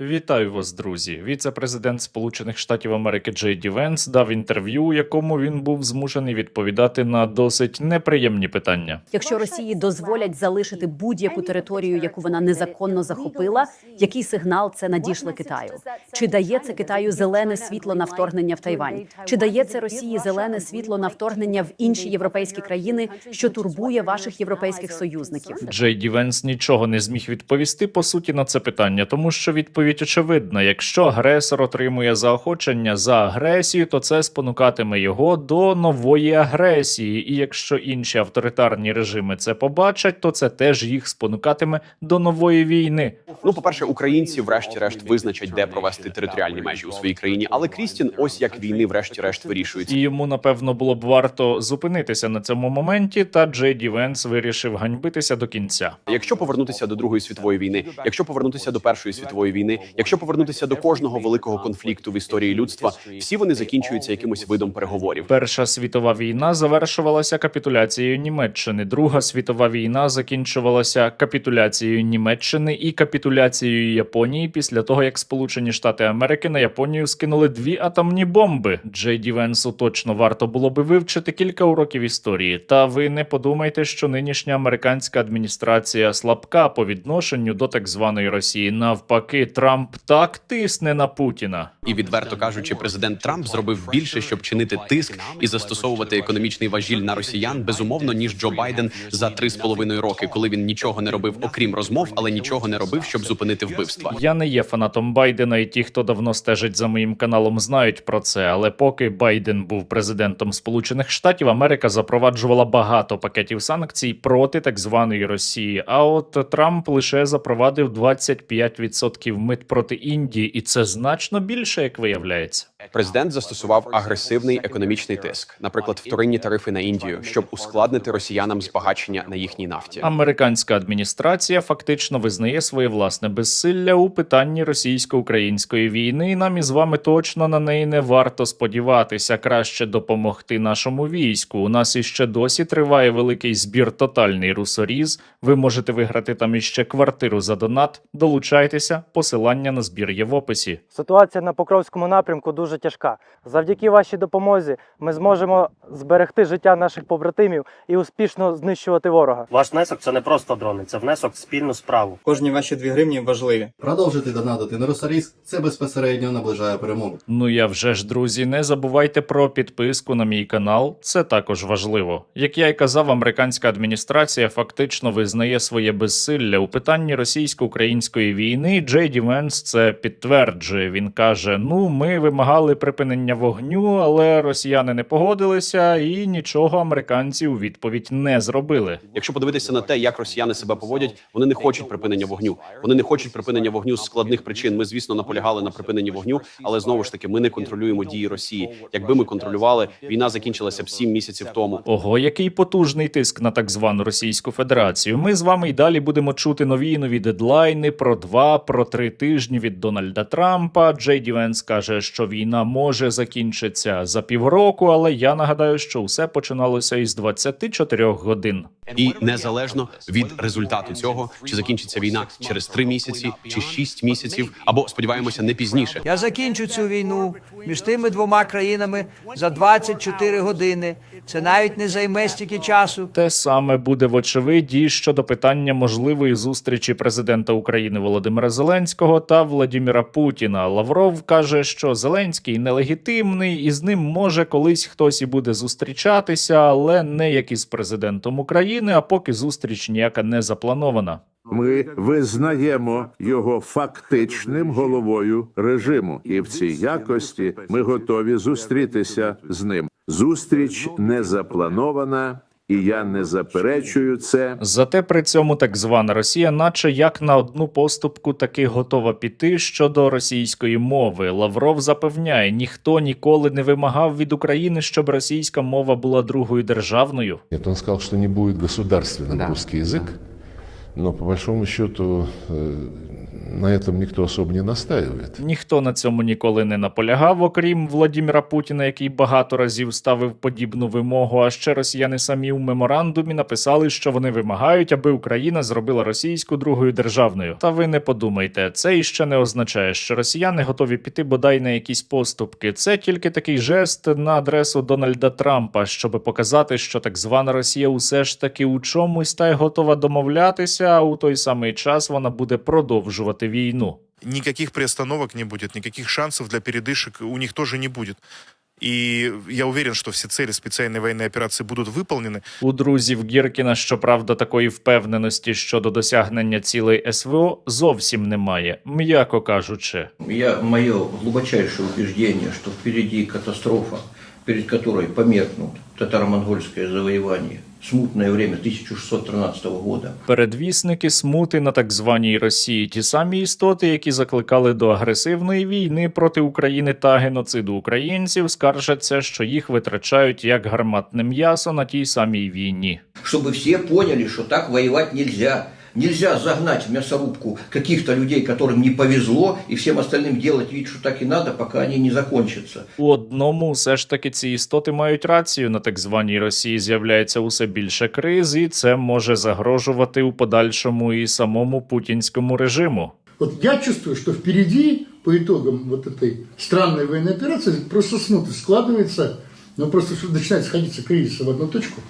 Вітаю вас, друзі. Віце-президент Сполучених Штатів Америки Джей Ді Венс дав інтерв'ю, у якому він був змушений відповідати на досить неприємні питання. Якщо Росії дозволять залишити будь-яку територію, яку вона незаконно захопила, який сигнал це надішле Китаю? Чи дає це Китаю зелене світло на вторгнення в Тайвань? Чи дає це Росії зелене світло на вторгнення в інші європейські країни, що турбує ваших європейських союзників? Джей Ді Венс нічого не зміг відповісти по суті на це питання, тому що відповідь очевидна: якщо агресор отримує заохочення за агресію, то це спонукатиме його до нової агресії. І якщо інші авторитарні режими це побачать, то це теж їх спонукатиме до нової війни. Ну, по-перше, українці, врешті-решт, визначать, де провести територіальні межі у своїй країні. Але Крістін, ось як війни, врешті-решт, вирішується. І йому напевно було б варто зупинитися на цьому моменті. Та Джей Ді Венс вирішив ганьбитися до кінця. Якщо повернутися до Другої світової війни, якщо повернутися до Першої світової війни, якщо повернутися до кожного великого конфлікту в історії людства, всі вони закінчуються якимось видом переговорів. Перша світова війна завершувалася капітуляцією Німеччини. Друга світова війна закінчувалася капітуляцією Німеччини і капітуляцією Японії після того, як Сполучені Штати Америки на Японію скинули дві атомні бомби. Джей Ді Венсу точно варто було би вивчити кілька уроків історії. Та ви не подумайте, що нинішня американська адміністрація слабка по відношенню до так званої Росії. Навпаки, Трамп так тисне на Путіна. І відверто кажучи, президент Трамп зробив більше, щоб чинити тиск і застосовувати економічний важіль на росіян, безумовно, ніж Джо Байден за три з половиною роки, коли він нічого не робив, окрім розмов, але нічого не робив, щоб зупинити вбивства. Я не є фанатом Байдена, і ті, хто давно стежить за моїм каналом, знають про це. Але поки Байден був президентом Сполучених Штатів, Америка запроваджувала багато пакетів санкцій проти так званої Росії. А от Трамп лише запровадив 25% мит проти Індії, і це значно більше, як виявляється. Президент застосував агресивний економічний тиск, наприклад, вторинні тарифи на Індію, щоб ускладнити росіянам збагачення на їхній нафті. Американська адміністрація фактично визнає своє власне безсилля у питанні російсько-української війни. І нам із вами точно на неї не варто сподіватися. Краще допомогти нашому війську. У нас іще досі триває великий збір тотальний русоріз. Ви можете виграти там іще квартиру за донат. Долучайтеся. Посилання на збір є в описі. Ситуація на Покровському напрямку дуже тяжка. Завдяки вашій допомозі ми зможемо зберегти життя наших побратимів і успішно знищувати ворога. Ваш внесок це не просто дрони, це внесок в спільну справу. Кожні ваші дві гривні важливі. Продовжити донатити на Росаріск – це безпосередньо наближає перемогу. Ну я вже ж, друзі, не забувайте про підписку на мій канал. Це також важливо. Як я й казав, американська адміністрація фактично визнає своє безсилля у питанні російсько-української війни. Джей Ді Венс це підтверджує. Він каже: Ну, ми вимагали припинення вогню, але росіяни не погодилися і нічого американці у відповідь не зробили. Якщо подивитися на те, як росіяни себе поводять, вони не хочуть припинення вогню. Вони не хочуть припинення вогню з складних причин. Ми, звісно, наполягали на припиненні вогню, але знову ж таки, ми не контролюємо дії Росії. Якби ми контролювали, війна закінчилася б сім місяців тому. Ого, який потужний тиск на так звану Російську Федерацію. Ми з вами й далі будемо чути нові і нові дедлайни про два, про три тижні від Дональда Трампа. Джей Ді Венс каже, що війна може закінчитися за півроку, але я нагадаю, що все починалося із 24 годин. І незалежно від результату цього, чи закінчиться війна через три місяці, чи шість місяців, або сподіваємося, не пізніше. Я закінчу цю війну між тими двома країнами за 24 години. Це навіть не займе стільки часу. Те саме буде вочевидь і щодо питання можливої зустрічі президента України Володимира Зеленського та Владіміра Путіна. Лавров каже, що Зеленський нелегітимний, і з ним може колись хтось і буде зустрічатися, але не як із президентом України, а поки зустріч ніяка не запланована. Ми визнаємо його фактичним головою режиму, і в цій якості ми готові зустрітися з ним. Зустріч не запланована, і я не заперечую це. Зате при цьому так звана Росія, наче як на одну поступку, таки готова піти щодо російської мови. Лавров запевняє, ніхто ніколи не вимагав від України, щоб російська мова була другою державною. Нет, он сказал, что не будет государственным русский язык, но по большому счету э, на этом никто особо не настаивает. Ніхто на цьому ніколи не наполягав, окрім Владіміра Путіна, який багато разів ставив подібну вимогу. А ще росіяни самі у меморандумі написали, що вони вимагають, аби Україна зробила російську другою державною. Та ви не подумайте, це іще не означає, що росіяни готові піти бодай на якісь поступки. Це тільки такий жест на адресу Дональда Трампа, щоб показати, що так звана Росія усе ж таки у чомусь та й готова домовлятися. А у той самий час вона буде продовжувати війну. никаких приостановок не будет, никаких шансов для передышек у них тоже не будет. И я уверен, что все цели специальной военной операции будут выполнены. У друзів Гіркіна, щоправда, такої впевненості щодо досягнення цілей СВО зовсім немає, м'яко кажучи. Я, мое глубочайшее убеждение, что впереди катастрофа, перед которой померкнут татаро-монгольское завоевание, смутное время 1613 года, Передвісники смути на так званій Росії, ті самі істоти, які закликали до агресивної війни проти України та геноциду українців, скаржаться, що їх витрачають як гарматне м'ясо на тій самій війні. Щоб всі поняли, що так воевать нельзя. Нельзя загнать в мясорубку каких-то людей, которым не повезло, и всем остальным делать вид, что так и надо, пока они не закончатся. У одному все ж таки ці істоти мають рацію. На так званій Росії з'являється усе більше криз, і це може загрожувати у подальшому і самому путінському режиму. Вот я чувствую, что впереди, по итогам вот этой странной военной операции, просто смуты складывается, ну просто что начинает сходиться кризис в одну точку.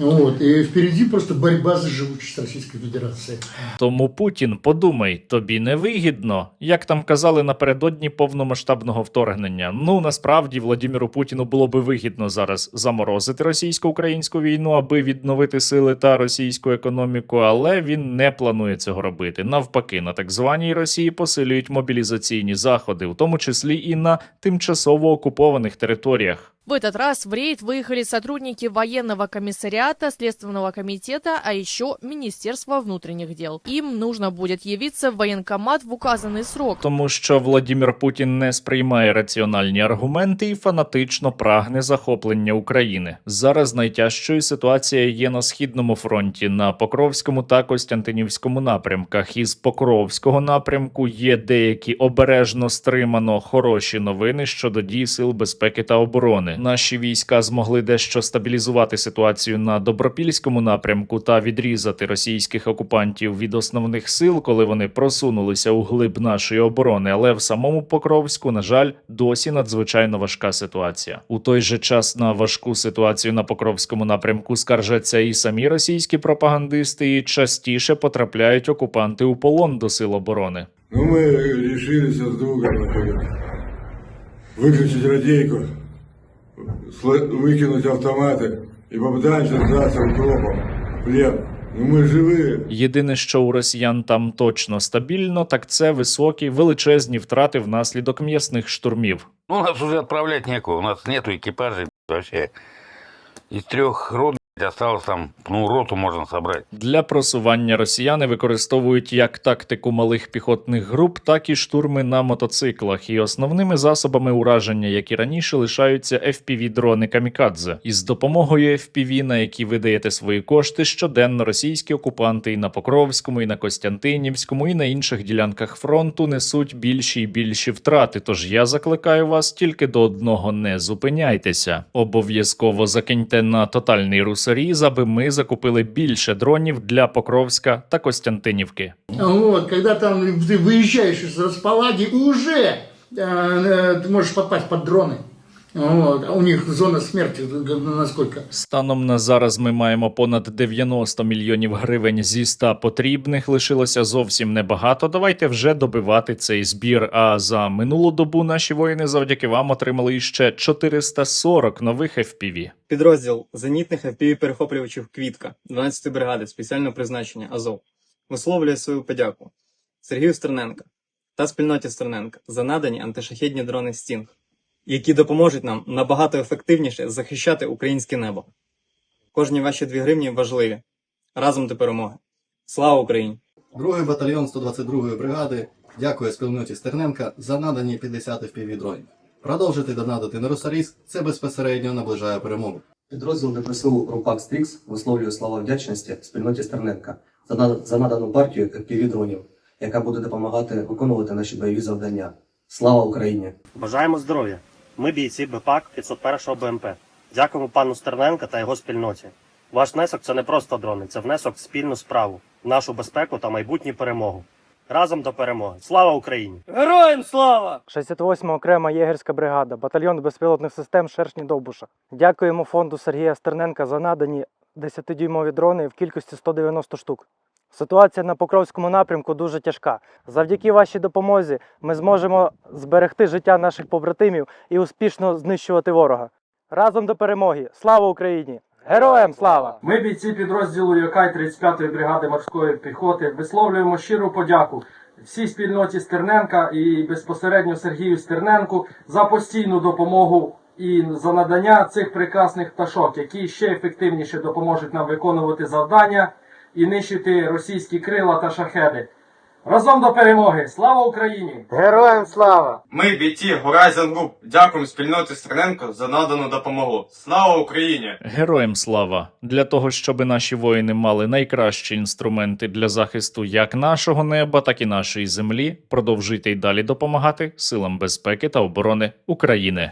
Вот, и впереди просто борьба за живучесть Российской Федерации. Тому Путін, подумай, тобі не вигідно, як там казали напередодні повномасштабного вторгнення. Ну насправді Владіміру Путіну було би вигідно зараз заморозити російсько-українську війну, аби відновити сили та російську економіку, але він не планує цього робити. Навпаки, на так званій Росії посилюють мобілізаційні заходи, в тому числі і на тимчасово окупованих територіях. В этот раз в рейд выехали сотрудники военного комиссариата, Следственного комитета, а еще Министерства внутренних дел. Им нужно будет явиться в военкомат в указанный срок. Тому що Владімір Путін не сприймає раціональні аргументи і фанатично прагне захоплення України. Зараз найтяжчою ситуація є на східному фронті, на Покровському та Костянтинівському напрямках. Із Покровського напрямку є деякі обережно стримано хороші новини щодо дій сил безпеки та оборони. Наші війська змогли дещо стабілізувати ситуацію на добропільському напрямку та відрізати російських окупантів від основних сил, коли вони просунулися у глиб нашої оборони. Але в самому Покровську, на жаль, досі надзвичайно важка ситуація. У той же час на важку ситуацію на Покровському напрямку скаржаться і самі російські пропагандисти, і частіше потрапляють окупанти у полон до сил оборони. Ну, мы решили с другом выключить радейку, выкинуть автоматы и попытаемся сдаться укропом в плен. Ну, мы живые. Єдине, що у росіян там точно стабільно, так це високі величезні втрати внаслідок м'ясних штурмів. Ну, нас уже отправлять некуда, у нас нету экипажей вообще. Из трех рот осталось там, ну, роту можно собрать. Для просування росіяни використовують як тактику малих піхотних груп, так і штурми на мотоциклах. І основними засобами ураження, як і раніше, лишаються FPV-дрони камікадзе. Із допомогою FPV, на які ви даєте свої кошти, щоденно російські окупанти і на Покровському, і на Костянтинівському, і на інших ділянках фронту несуть більші й більші втрати. Тож я закликаю вас тільки до одного: не зупиняйтеся. Обов'язково закиньте на тотальний русаріз, аби ми закупили більше дронів для Покровська та Костянтинівки. Вот, когда там ты выезжаешь из располаги, уже э, э, ты можешь попасть а у них зона смерти э, насколько? Станом на зараз ми маємо понад 90 мільйонів гривень зі 100 потрібних. Лишилося зовсім небагато. Давайте вже добивати цей збір. А за минулу добу наші воїни завдяки вам отримали іще 440 нових FPV. Підрозділ зенітних FPV-перехоплювачів Квітка 12-ї бригади спеціального призначення Азов висловлює свою подяку Сергію Стерненка та спільноті Стерненка за надані антишахідні дрони Стінг, які допоможуть нам набагато ефективніше захищати українське небо. Кожні ваші дві гривні важливі. Разом до перемоги. Слава Україні! Другий батальйон 122-ї бригади дякує спільноті Стерненка за надані 50 FPV дронів. Продовжити донатити на Росаріск – це безпосередньо наближає перемогу. Підрозділ ДПСУ Рупак Стрікс висловлює слова вдячності спільноті Стерненка за, за надану партію FPV-дронів, яка буде допомагати виконувати наші бойові завдання. Слава Україні! Бажаємо здоров'я. Ми бійці БПАК 501 БМП. Дякуємо пану Стерненка та його спільноті. Ваш внесок це не просто дрони, це внесок в спільну справу, в нашу безпеку та майбутню перемогу. Разом до перемоги. Слава Україні! Героям слава! 68 окрема єгерська бригада, батальйон безпілотних систем Шершні Довбуша. Дякуємо фонду Сергія Стерненка за надані 10-дюймові дрони в кількості 190 штук. Ситуація на Покровському напрямку дуже тяжка. Завдяки вашій допомозі ми зможемо зберегти життя наших побратимів і успішно знищувати ворога. Разом до перемоги! Слава Україні! Героям слава! Ми, бійці підрозділу Йокай 35-ї бригади морської піхоти, висловлюємо щиру подяку всій спільноті Стерненка і безпосередньо Сергію Стерненку за постійну допомогу і за надання цих прекрасних пташок, які ще ефективніше допоможуть нам виконувати завдання і нищити російські крила та шахеди. Разом до перемоги! Слава Україні! Героям слава! Ми, бійці Horizon Group, дякуємо спільноті Стерненко за надану допомогу. Слава Україні! Героям слава для того, щоб наші воїни мали найкращі інструменти для захисту як нашого неба, так і нашої землі. Продовжуйте й далі допомагати силам безпеки та оборони України.